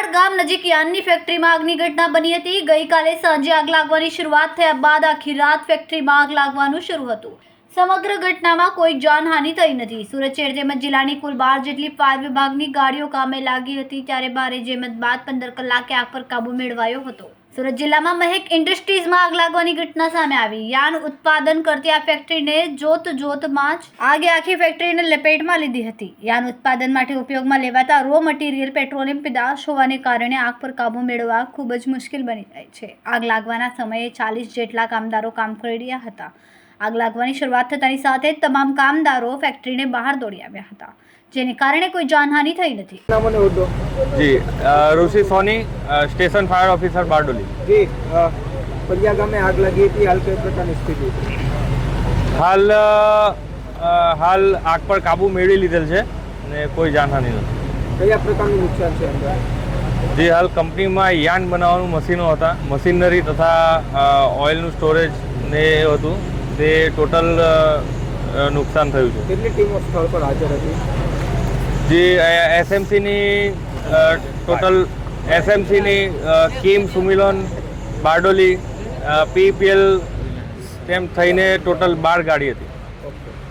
મેલાડ ગામ નજીક યાનની ફેક્ટરીમાં આગની ઘટના બની હતી. ગઈકાલે સાંજે આગ લાગવાની શરૂઆત થયા બાદ આખી રાત ફેક્ટરીમાં આગ લાગવાનું શરૂ હતું. સમગ્ર ઘટનામાં કોઈ જાનહાનિ થઈ નથી. સુરત શહેર તેમજ જિલ્લાની કુલ બાર જેટલી ફાયર વિભાગની ગાડીઓ કામે લાગી હતી, ત્યારે ભારે જેમત બાદ પંદર કલાકે આગ પર કાબુ મેળવાયો હતો. સુરત જિલ્લામાં મહેક ઇન્ડસ્ટ્રીઝમાં આગ લાગવાની ઘટના સામે આવી. યાન ઉત્પાદન કરતી આ ફેક્ટરીને જોત જોતમાં જ આગે આખી ફેક્ટરીને લપેટમાં લીધી હતી. યાન ઉત્પાદન માટે ઉપયોગમાં લેવાતા રો મટીરિયલ પેટ્રોલિયમ પેદાશ હોવાને કારણે આગ પર કાબૂ મેળવવા ખૂબ જ મુશ્કેલ બની જાય છે. આગ લાગવાના સમયે ચાલીસ જેટલા કામદારો કામ કરી રહ્યા હતા. આગ લાગવાની શરૂઆત થતાની સાથે જ તમામ કામદારો ફેક્ટરીને બહાર દોડી આવ્યા હતા જેને કારણે કોઈ જાનહાનિ થઈ નથી. જી Rishi Soni station fire officer Bardoli. જી પલિયા ગામે આગ લાગી હતી હાલ કઈ પ્રકારની સ્થિતિ હાલ હાલ આગ પર કાબુ મેળવી લીધેલ છે ને કોઈ જાનહાનિ નથી. કયા પ્રકારનું નુકસાન છે અંદર? જે હાલ કંપનીમાં યાન બનાવવાનું મશીનો હતા મશીનરી તથા ઓઇલનું સ્ટોરેજ ને એ હતું. તે ટોટલ નુકસાન થયું છે. કેટલી ટીમો સ્થળ પર હાજર હતી? જે એસએમસીની ટોટલ એસએમસીની કિમ સુમિલોન બારડોલી પીપીએલ તેમ થઈને ટોટલ બાર ગાડી હતી.